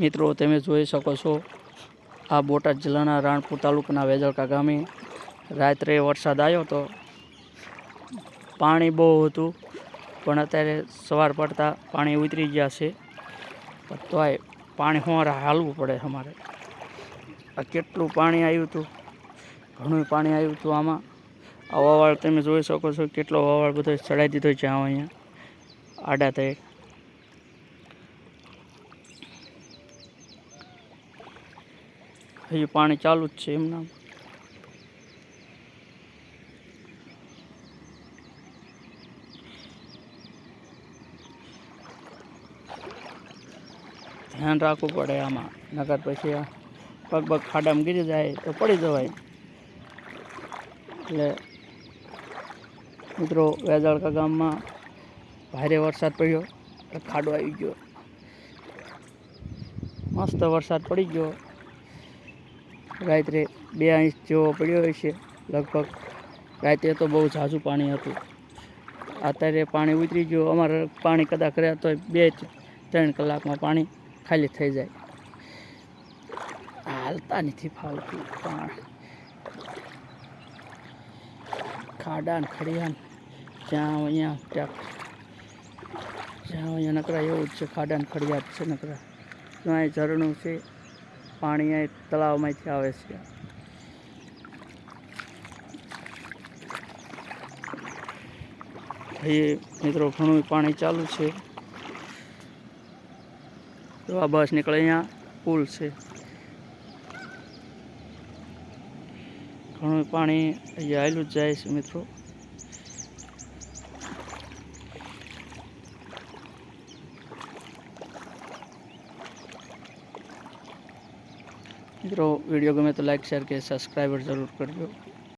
મિત્રો, તમે જોઈ શકો છો આ બોટાદ જિલ્લાના રાણપુર તાલુકાના વેજળકા ગામે રાત્રે વરસાદ આવ્યો હતો પાણી બહુ હતું, પણ અત્યારે સવાર પડતા પાણી ઉતરી ગયા છે. તોય પાણી હોવારે હાલવું પડે અમારે. આ કેટલું પાણી આવ્યું હતું, ઘણું પાણી આવ્યું હતું આમાં. આ વાવાળ તમે જોઈ શકો છો, કેટલો વાવાળ બધો ચડાવી દીધો છે અહીંયા. આડા થઈ હજી પાણી ચાલુ જ છે એમના. ધ્યાન રાખવું પડે આમાં. નગર પછી પગ પગ ખાડામાં ગીરી જાય તો પડી જવાય. એટલે મિત્રો, વેજાળકા ગામમાં ભારે વરસાદ પડ્યો ખાડો આવી ગયો. મસ્ત વરસાદ પડી ગયો. રાત્રે બે ઇંચ જેવો પડ્યો હશે લગભગ. રાત્રે તો બહુ ઝાઝું પાણી હતું. અત્યારે પાણી ઉતરી ગયું. અમારે પાણી કદાચ રહ્યા તો બે ત્રણ કલાકમાં પાણી ખાલી થઈ જાય. હાલતા નથી ફાવતું પણ. ખાડા ને ખડિયા જ્યાં અહીંયા ત્યાં જ્યાં અહીંયા નકરા એવું જ છે, ખાડા ને ખડિયા છે નકરા. ત્યાં ઝરણું છે. પાણી અહીં તળાવમાંથી આવે છે. અહીં મિત્રો ઘણું પાણી ચાલુ છે. તો આ બસ નીકળે અહીંયા પુલ છે. ઘણું પાણી અહીંયા આવેલું જ જાય છે મિત્રો. મિત્રો વીડિયો ગમે તો લાઈક શેર કે સબસ્ક્રાઈબર જરૂર કરજો.